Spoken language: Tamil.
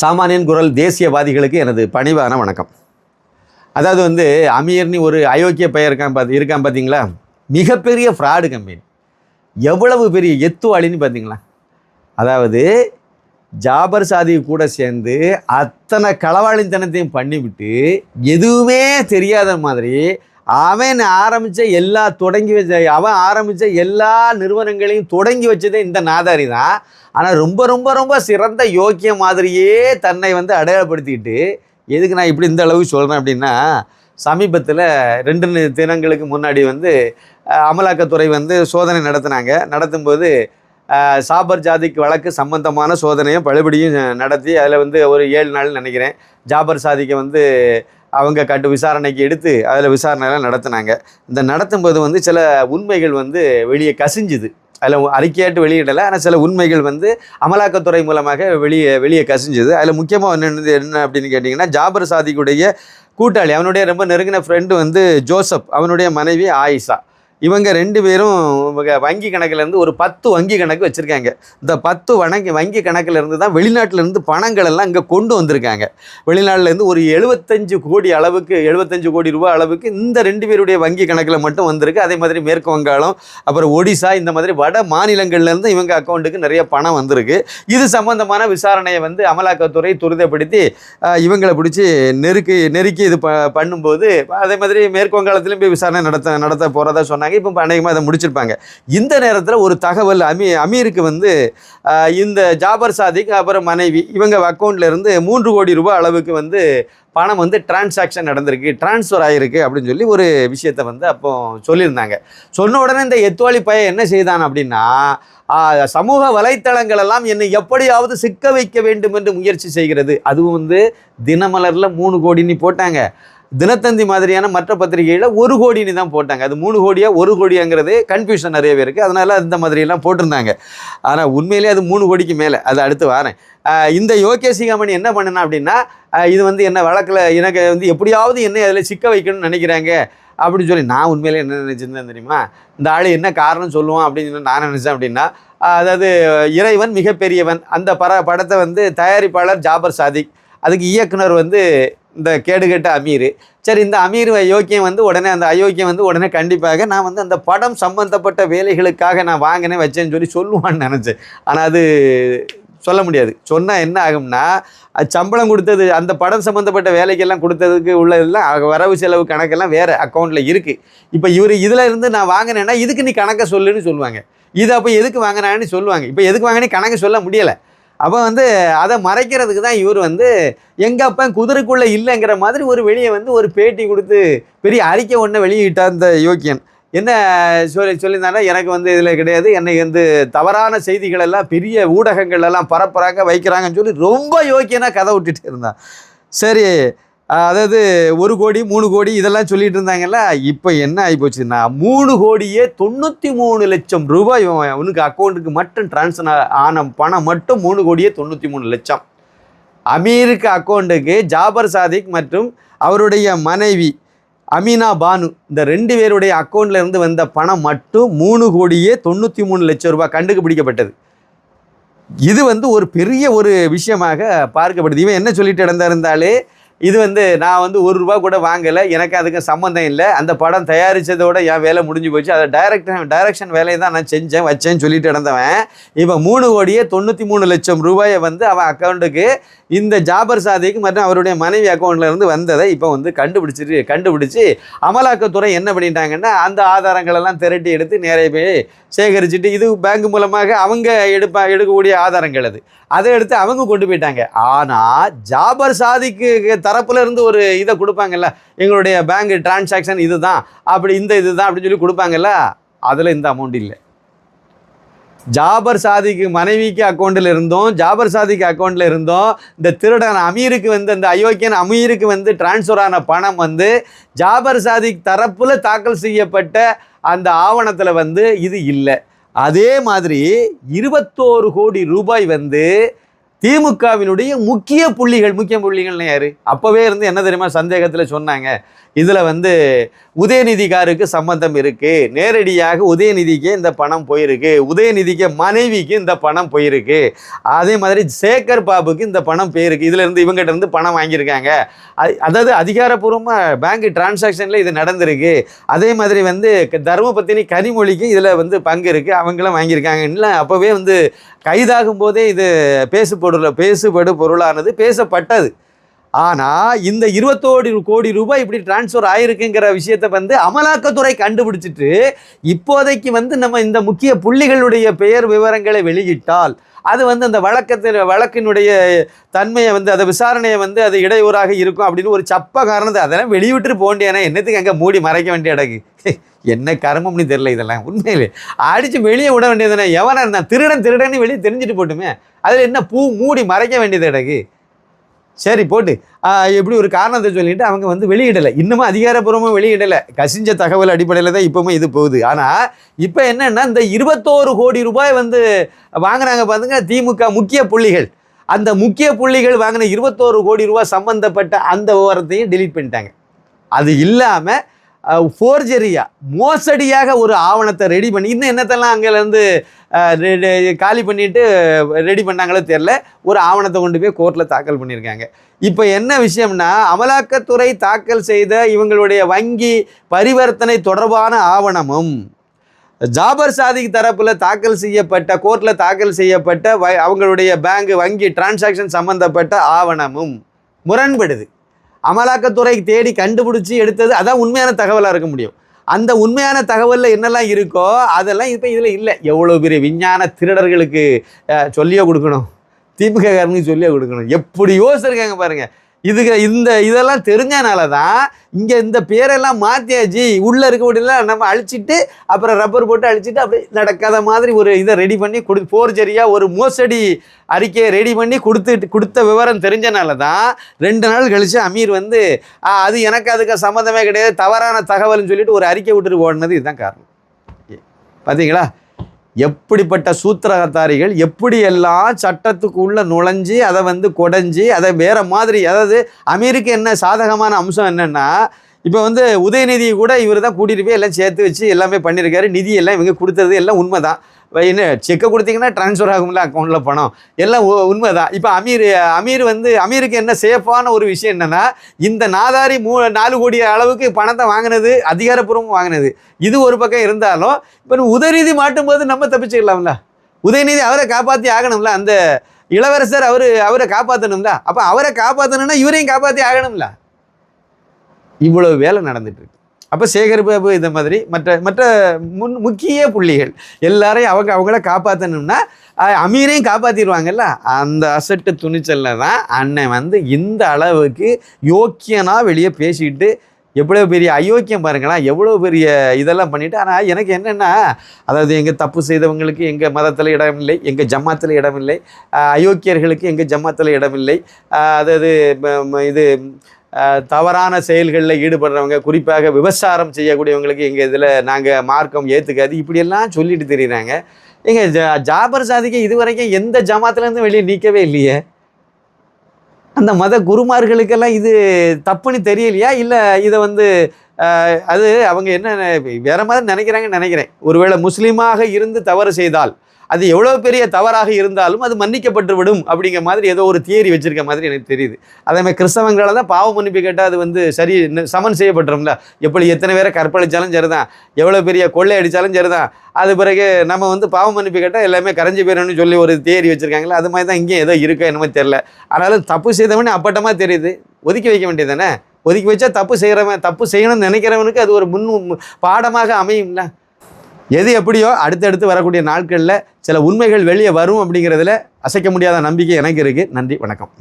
சாமானியன் குரல் தேசியவாதிகளுக்கு எனது பணிவான வணக்கம். அதாவது வந்து அமீர்னி ஒரு அயோக்கிய பெயர் இருக்கான் பார்த்து இருக்கான் பார்த்தீங்களா மிகப்பெரிய ஃப்ராடு கம்பெனி எவ்வளவு பெரிய எத்துவாளின்னு பார்த்தீங்களா அதாவது ஜாபர் சாதி கூட சேர்ந்து அத்தனை களவாளித்தனத்தையும் பண்ணிவிட்டு எதுவுமே தெரியாத மாதிரி அவன் ஆரம்பித்த எல்லா தொடங்கி வச்ச அவன் ஆரம்பித்த எல்லா நிறுவனங்களையும் தொடங்கி வச்சதே இந்த நாதாரி தான். ஆனால் ரொம்ப ரொம்ப ரொம்ப சிறந்த யோக்கிய மாதிரியே தன்னை வந்து அடையாளப்படுத்திக்கிட்டு எதுக்கு நான் இப்படி இந்த அளவுக்கு சொல்கிறேன் அப்படின்னா சமீபத்தில் ரெண்டு தினங்களுக்கு முன்னாடி வந்து அமலாக்கத்துறை வந்து சோதனை நடத்தினாங்க. நடத்தும்போது சாபர் ஜாதிக்கு வழக்கு சம்பந்தமான சோதனையும் பழுபடியும் நடத்தி அதில் வந்து ஒரு ஏழு நாள் நினைக்கிறேன். ஜாபர் சாதிக்கு வந்து அவங்க கட்டு விசாரணைக்கு எடுத்து அதில் விசாரணையெல்லாம் நடத்தினாங்க. இந்த நடத்தும்போது வந்து சில உண்மைகள் வந்து வெளியே கசிஞ்சுது. அதில் அறிக்கையாட்டு வெளியிடலை. ஆனால் சில உண்மைகள் வந்து அமலாக்கத்துறை மூலமாக வெளியே வெளியே கசிஞ்சுது. அதில் முக்கியமாக என்னது என்ன அப்படின்னு கேட்டிங்கன்னா ஜாபர் சாதிக்குடைய கூட்டாளி அவனுடைய ரொம்ப நெருங்கின ஃப்ரெண்டு வந்து ஜோசப் அவனுடைய மனைவி ஆயிஷா. இவங்க ரெண்டு பேரும் இவங்க வங்கி கணக்குலேருந்து ஒரு பத்து வங்கி கணக்கு வச்சுருக்காங்க. இந்த பத்து வணங்கி வங்கி கணக்குல இருந்து தான் வெளிநாட்டிலேருந்து பணங்கள் எல்லாம் இங்கே கொண்டு வந்திருக்காங்க. வெளிநாட்டிலேருந்து ஒரு எழுபத்தஞ்சு கோடி அளவுக்கு எழுபத்தஞ்சு கோடி ரூபாய் அளவுக்கு இந்த ரெண்டு பேருடைய வங்கி கணக்கில் மட்டும் வந்திருக்கு. அதே மாதிரி மேற்கு வங்காளம் அப்புறம் ஒடிசா இந்த மாதிரி வட மாநிலங்கள்லேருந்து இவங்க அக்கௌண்ட்டுக்கு நிறைய பணம் வந்திருக்கு. இது சம்பந்தமான விசாரணையை வந்து அமலாக்கத்துறை துரிதப்படுத்தி இவங்களை பிடிச்சி நெருக்கி நெருக்கி இது ப பண்ணும்போது அதே மாதிரி மேற்கு வங்காளத்திலும் போய் விசாரணை நடத்த நடத்த போகிறதா சொன்னாங்க. இப்போ அநேகமாக அதை முடிச்சிருப்பாங்க. இந்த நேரத்தில் ஒரு தகவல் அமீ அமீருக்கு வந்து இந்த ஜாபர் சாதிக் அப்புறம் மனைவி இவங்க அக்கௌண்ட்லேருந்து மூன்று கோடி ரூபாய் அளவுக்கு வந்து பணம் வந்து டிரான்சாக்ஷன் நடந்திருக்கு. டிரான்ஸ்ஃபர் ஆகிருக்கு அப்படின்னு சொல்லி ஒரு விஷயத்தை வந்து அப்போ சொல்லியிருந்தாங்க. சொன்ன உடனே இந்த எத்துவாளி பையன் என்ன செய்தான் அப்படின்னா சமூக வலைத்தளங்கள் எல்லாம் என்னை எப்படியாவது சிக்க வைக்க வேண்டும் என்று முயற்சி செய்கிறது. அதுவும் வந்து தினமலரில் மூணு கோடின்னு போட்டாங்க. தினத்தந்தி மாதிரியான மற்ற பத்திரிகையில் ஒரு கோடின்னு தான் போட்டாங்க. அது மூணு கோடியா ஒரு கோடியாங்கிறது கன்ஃபியூஷன் நிறைய பேருக்கு. அதனால இந்த மாதிரியெல்லாம் போட்டிருந்தாங்க. ஆனால் உண்மையிலேயே அது மூணு கோடிக்கு மேலே. அது அடுத்து வரேன். இந்த யோகே சிகாமணி என்ன பண்ணினா அப்படின்னா இது வந்து என்ன வழக்கில் எனக்கு வந்து எப்படியாவது என்னை அதில் சிக்க வைக்கணும்னு நினைக்கிறாங்க அப்படின்னு சொல்லி நான் உண்மையிலே என்ன நினச்சிருந்தேன் தெரியுமா? இந்த ஆள் என்ன காரணம் சொல்லுவான் அப்படின்னு நான் நினச்சேன் அப்படின்னா அதாவது இறைவன் மிகப்பெரியவன். அந்த பட படத்தை வந்து தயாரிப்பாளர் ஜாபர் சாதிக். அதுக்கு இயக்குனர் வந்து இந்த கேடுகெட்ட அமீர். சரி இந்த அமீர் யோக்கியம் வந்து உடனே அந்த அயோக்கியம் வந்து உடனே கண்டிப்பாக நான் வந்து அந்த படம் சம்பந்தப்பட்ட வேலைகளுக்காக நான் வாங்கினேன் வச்சேன்னு சொல்லி சொல்லுவான்னு நினச்சேன். ஆனால் அது சொல்ல முடியாது. சொன்னால் என்ன ஆகும்னா அது சம்பளம் கொடுத்தது அந்த படம் சம்மந்தப்பட்ட வேலைக்கெல்லாம் கொடுத்ததுக்கு உள்ளதெல்லாம் வரவு செலவு கணக்கெல்லாம் வேறு அக்கௌண்ட்டில் இருக்குது இப்போ இவர் இதில் இருந்து நான் வாங்கினேன்னா இதுக்கு நீ கணக்கை சொல்லுன்னு சொல்லுவாங்க. இது அப்போ எதுக்கு வாங்கினான்னு சொல்லுவாங்க. இப்போ எதுக்கு வாங்கினே கணக்கு சொல்ல முடியலை. அப்போ வந்து அதை மறைக்கிறதுக்கு தான் இவர் வந்து எங்கள் அப்பா குதிரைக்குள்ளே இல்லைங்கிற மாதிரி ஒரு வெளியே வந்து ஒரு பேட்டி கொடுத்து பெரிய அறிக்கை ஒன்று வெளியிட்டார் இந்த யோக்கியன் என்ன சொல்லி சொல்லியிருந்தாங்கன்னா எனக்கு வந்து இதில் கிடையாது. என்னை வந்து தவறான செய்திகள் எல்லாம் பெரிய ஊடகங்கள் எல்லாம் பரப்புறாங்க வைக்கிறாங்கன்னு சொல்லி ரொம்ப யோக்கியனாக கதை விட்டுட்டு இருந்தான். சரி அதாவது ஒரு கோடி மூணு கோடி இதெல்லாம் சொல்லிட்டு இருந்தாங்கல்ல இப்போ என்ன ஆகிப்போச்சுன்னா மூணு கோடியே தொண்ணூற்றி மூணு லட்சம் ரூபாய் இவன் அவனுக்கு அக்கௌண்ட்டுக்கு மட்டும் ட்ரான்ஸ்ஃபர் ஆன பணம் மட்டும் மூணு கோடியே தொண்ணூற்றி மூணு லட்சம். அமீருக்கு அக்கௌண்ட்டுக்கு ஜாபர் சாதிக் மற்றும் அவருடைய மனைவி அமீனா பானு இந்த ரெண்டு பேருடைய அக்கௌண்ட்ல இருந்து வந்த பணம் மட்டும் மூணு கோடியே தொண்ணூற்றி மூணு லட்சம் ரூபாய் கண்டுக்கு பிடிக்கப்பட்டது இது வந்து ஒரு பெரிய ஒரு விஷயமாக பார்க்கப்படுது. இவன் என்ன சொல்லிட்டு இடந்திருந்தாலே இது வந்து நான் வந்து ஒரு ரூபா கூட வாங்கலை. எனக்கு அதுக்கு சம்மந்தம் இல்லை. அந்த படம் தயாரித்ததோட என் வேலை முடிஞ்சு போச்சு. அதை டைரக்ட் டைரக்ஷன் வேலையை தான் நான் செஞ்சேன் வச்சேன்னு சொல்லிட்டு இருந்தவன். இப்போ மூணு கோடியே தொண்ணூற்றி மூணு லட்சம் ரூபாயை வந்து அவன் அக்கௌண்ட்டுக்கு இந்த ஜாபர் சாதிக்கு மற்றும் அவருடைய மனைவி அக்கௌண்ட்லேருந்து வந்ததை இப்போ வந்து கண்டுபிடிச்சிட்டு கண்டுபிடிச்சி அமலாக்கத்துறை என்ன பண்ணிட்டாங்கன்னா அந்த ஆதாரங்களெல்லாம் திரட்டி எடுத்து நிறைய போய் சேகரிச்சுட்டு இது பேங்க் மூலமாக அவங்க எடுப்பா எடுக்கக்கூடிய ஆதாரங்கள் அது. அதை எடுத்து அவங்க கொண்டு போயிட்டாங்க. ஆனால் ஜாபர் சாதிக்கு தரப்புல இருந்து ஒரு இதை கொடுப்பாங்கல்ல எங்களுடைய பேங்க் டிரான்சாக்ஷன் இதுதான் அப்படி இந்த இதுதான் அப்படின்னு சொல்லி கொடுப்பாங்கல்ல அதில் இந்த அமௌண்ட் இல்லை. ஜாபர் சாதிக்கு மனைவிக்கு அக்கௌண்ட்டில் இருந்தோம் ஜாபர் சாதிக்கு அக்கௌண்ட்டில் இருந்தோம் இந்த திருடன் அமீருக்கு வந்து அந்த அயோக்கியன் அமீருக்கு வந்து டிரான்ஸ்ஃபர் ஆன பணம் வந்து ஜாபர் சாதிக் தரப்புல தாக்கல் செய்யப்பட்ட அந்த ஆவணத்தில் வந்து இது இல்லை. அதே மாதிரி இருபத்தோரு கோடி ரூபாய் வந்து திமுகவினுடைய முக்கிய புள்ளிகள் முக்கிய புள்ளிகள்னு யாரு? அப்போவே இருந்து என்ன தெரியுமா சந்தேகத்தில் சொன்னாங்க. இதில் வந்து உதயநிதிகாருக்கு சம்பந்தம் இருக்குது நேரடியாக உதயநிதிக்கு இந்த பணம் போயிருக்கு. உதயநிதிக்கு மனைவிக்கு இந்த பணம் போயிருக்கு. அதே மாதிரி சேகர் பாபுக்கு இந்த பணம் போயிருக்கு. இதுலேருந்து இவங்ககிட்ட இருந்து பணம் வாங்கியிருக்காங்க. அ- அதாவது அதிகாரப்பூர்வமாக பேங்க் டிரான்சாக்ஷனில் இது நடந்திருக்கு. அதே மாதிரி வந்து க- தர்மபத்தினி கனிமொழிக்கு இதில் வந்து பங்கு இருக்குது அவங்களும் வாங்கியிருக்காங்கன்னு அப்போவே வந்து கைதாகும் போதே இது பேசுபொருள் பேசுபடு பொருளானது பேசப்பட்டது. ஆனால் இந்த இருபத்தோடு கோடி ரூபாய் இப்படி டிரான்ஸ்ஃபர் ஆயிருக்குங்கிற விஷயத்தை வந்து அமலாக்கத்துறை கண்டுபிடிச்சிட்டு இப்போதைக்கு வந்து நம்ம இந்த முக்கிய புள்ளிகளுடைய பெயர் விவரங்களை வெளியிட்டால் அது வந்து அந்த வழக்கத்தில் வழக்கினுடைய தன்மையை வந்து அதை விசாரணையை வந்து அது இடையூறாக இருக்கும் அப்படின்னு ஒரு சப்ப காரணத்தை அதெல்லாம் வெளியிட்டு போண்டியானே என்னத்துக்கு அங்கே மூடி மறைக்க வேண்டிய இடக்கு என்ன கர்மம்னு தெரியல இதெல்லாம் உண்மையிலே. அடித்து வெளியே விட வேண்டியதுனே எவனா இருந்தான்? திருடன் திருடன்னு வெளியே தெரிஞ்சுட்டு போட்டுமே. அதில் என்ன பூ மூடி மறைக்க வேண்டியது இடக்கு சரி போட்டு. எப்படி ஒரு காரணத்தை சொல்லிட்டு அவங்க வந்து வெளியிடலை. இன்னமும் அதிகாரப்பூர்வமாக வெளியிடலை. கசிஞ்ச தகவல் அடிப்படையில் தான் இப்போவும் இது போகுது. ஆனால் இப்போ என்னென்னா இந்த இருபத்தோரு கோடி ரூபாய் வந்து வாங்கினாங்க பார்த்துங்க திமுக முக்கிய புள்ளிகள். அந்த முக்கிய புள்ளிகள் வாங்கின இருபத்தோரு கோடி ரூபாய் சம்மந்தப்பட்ட அந்த விவரத்தையும் டெலீட் பண்ணிட்டாங்க. அது இல்லாமல் ஃபோர்ஜரியாக மோசடியாக ஒரு ஆவணத்தை ரெடி பண்ணி இன்னும் என்னத்தெல்லாம் அங்கேருந்து காலி பண்ணிட்டு ரெடி பண்ணாங்களோ தெரில ஒரு ஆவணத்தை கொண்டு போய் கோர்ட்டில் தாக்கல் பண்ணியிருக்காங்க. இப்போ என்ன விஷயம்னா அமலாக்கத்துறை தாக்கல் செய்த இவங்களுடைய வங்கி பரிவர்த்தனை தொடர்பான ஆவணமும் ஜாபர் சாதிக் தரப்பில் தாக்கல் செய்யப்பட்ட கோர்ட்டில் தாக்கல் செய்யப்பட்ட வ அவங்களுடைய பேங்க் வங்கி டிரான்சாக்ஷன் சம்பந்தப்பட்ட ஆவணமும் முரண்படுது. அமலாக்கத்துறை தேடி கண்டுபிடிச்சி எடுத்தது அதான் உண்மையான தகவலாக இருக்க முடியும். அந்த உண்மையான தகவலில் என்னெல்லாம் இருக்கோ அதெல்லாம் இப்போ இதில் இல்லை. எவ்வளோ பெரிய விஞ்ஞான திருடர்களுக்கு சொல்லியே கொடுக்கணும். திமுக காரனுக்கு சொல்லியே கொடுக்கணும். எப்படி யோசிச்சிருக்காங்க பாருங்கள் இதுக்கு இந்த இதெல்லாம் தெரிஞ்சனால தான் இங்கே இந்த பேரெல்லாம் மாற்றியாச்சு உள்ளே இருக்கக்கூடியலாம் நம்ம அழிச்சிட்டு அப்புறம் ரப்பர் போட்டு அழிச்சிட்டு அப்படியே நடக்காத மாதிரி ஒரு இதை ரெடி பண்ணி கொடு போர்ஜரியாக ஒரு மோசடி அறிக்கையை ரெடி பண்ணி கொடுத்துட்டு கொடுத்த விவரம் தெரிஞ்சனால தான் ரெண்டு நாள் கழித்து அமீர் வந்து அது எனக்கு அதுக்கு சம்மந்தமே கிடையாது தவறான தகவல்னு சொல்லிட்டு ஒரு அறிக்கை விட்டுட்டு ஓடினது இதுதான் காரணம். பார்த்தீங்களா எப்படிப்பட்ட சூத்திரதாரிகள் எப்படியெல்லாம் சட்டத்துக்குள்ளே நுழைஞ்சி அதை வந்து கொடைஞ்சி அதை வேறு மாதிரி அதாவது அமீருக்கு என்ன சாதகமான அம்சம் என்னென்னா இப்போ வந்து உதயநிதியை கூட இவர் தான் கூட்டிகிட்டு போய் எல்லாம் சேர்த்து வச்சு எல்லாமே பண்ணியிருக்காரு. நிதி எல்லாம் இவங்க கொடுத்தது எல்லாம் உண்மை தான் என்ன செக்கை கொடுத்தீங்கன்னா ட்ரான்ஸ்ஃபர் ஆகும்ல அக்கௌண்ட்டில் பணம். எல்லாம் உண்மை தான் இப்போ அமீர் அமீர் வந்து அமீருக்கு என்ன சேஃபான ஒரு விஷயம் என்னன்னா இந்த நாதாரி மூ நாலு கோடி அளவுக்கு பணத்தை வாங்கினது அதிகாரப்பூர்வம் வாங்கினது. இது ஒரு பக்கம் இருந்தாலும் இப்போ உதயநிதி மாட்டும் போது நம்ம தப்பிச்சுக்கலாம்ல உதயநிதி அவரை காப்பாற்றி ஆகணும்ல. அந்த இளவரசர் அவர் அவரை காப்பாற்றணும்ல அப்போ அவரை காப்பாற்றணும்னா இவரையும் காப்பாற்றி ஆகணும்ல. இவ்வளவு வேலை நடந்துட்டு அப்போ சேகர் பாபு இந்த மாதிரி மற்ற மற்ற முன் முக்கிய புள்ளிகள் எல்லாரையும் அவங்க அவங்கள காப்பாற்றணும்னா அமீரையும் காப்பாற்றிடுவாங்கல்ல அந்த அசட்டு துணிச்சலில் தான் அண்ணன் வந்து இந்த அளவுக்கு யோக்கியனா வெளியே பேசிக்கிட்டு எவ்வளோ பெரிய அயோக்கியம் பாருங்களேன் எவ்வளோ பெரிய இதெல்லாம் பண்ணிவிட்டு ஆனால் எனக்கு என்னென்னா அதாவது எங்கள் தப்பு செய்தவங்களுக்கு எங்கள் மதத்தில் இடமில்லை எங்கள் ஜமாத்தில் இடமில்லை அயோக்கியர்களுக்கு எங்கள் ஜமாத்தில் இடமில்லை அதாவது இது தவறான செயல்களில் ஈடுபடுறவங்க குறிப்பாக விவசாரம் செய்யக்கூடியவங்களுக்கு எங்கள் இதில் நாங்கள் மார்க்கம் ஏற்றுக்காது இப்படியெல்லாம் சொல்லிட்டு தெரியுறாங்க. எங்கள் ஜா ஜாபர் சாதிக்கு இதுவரைக்கும் எந்த ஜமாத்துலேருந்து வெளியே நீக்கவே இல்லையே? அந்த மத குருமார்களுக்கெல்லாம் இது தப்புன்னு தெரியலையா? இல்லை இதை வந்து அது அவங்க என்ன வேற மாதிரி நினைக்கிறாங்கன்னு நினைக்கிறேன். ஒருவேளை முஸ்லீமாக இருந்து தவறு செய்தால் அது எவ்வளோ பெரிய தவறாக இருந்தாலும் அது மன்னிக்கப்பட்டு விடும் அப்படிங்கிற மாதிரி ஏதோ ஒரு தியரி வச்சிருக்க மாதிரி எனக்கு தெரியுது. அதே மாதிரி கிறிஸ்தவங்களால தான் பாவ மன்னிப்பு கேட்டால் அது வந்து சரி சமன் செய்யப்பட்டுரும்ல. எப்படி எத்தனை பேரை கற்பழிச்சாலும் சரிதான். எவ்வளோ பெரிய கொள்ளை அடித்தாலும் சரிதான். அது பிறகு நம்ம வந்து பாவ மன்னிப்பு கேட்டால் எல்லாமே கரைஞ்சி போயிடணும்னு சொல்லி ஒரு தேரி வச்சுருக்காங்களே அது மாதிரி தான் இங்கேயும் ஏதோ இருக்கோ என்னமோ தெரில ஆனாலும் தப்பு செய்தவனே அப்பட்டமாக தெரியுது. ஒதுக்கி வைக்க வேண்டியது தானே ஒதுக்கி வச்சா தப்பு செய்கிறவன் தப்பு செய்யணும்னு நினைக்கிறவனுக்கு அது ஒரு முன் பாடமாக அமையும்ல. எது எப்படியோ அடுத்தடுத்து வரக்கூடிய நாட்களில் சில உண்மைகள் வெளியே வரும் அப்படிங்கிறதுல அசைக்க முடியாத நம்பிக்கை எனக்கு இருக்குது நன்றி வணக்கம்.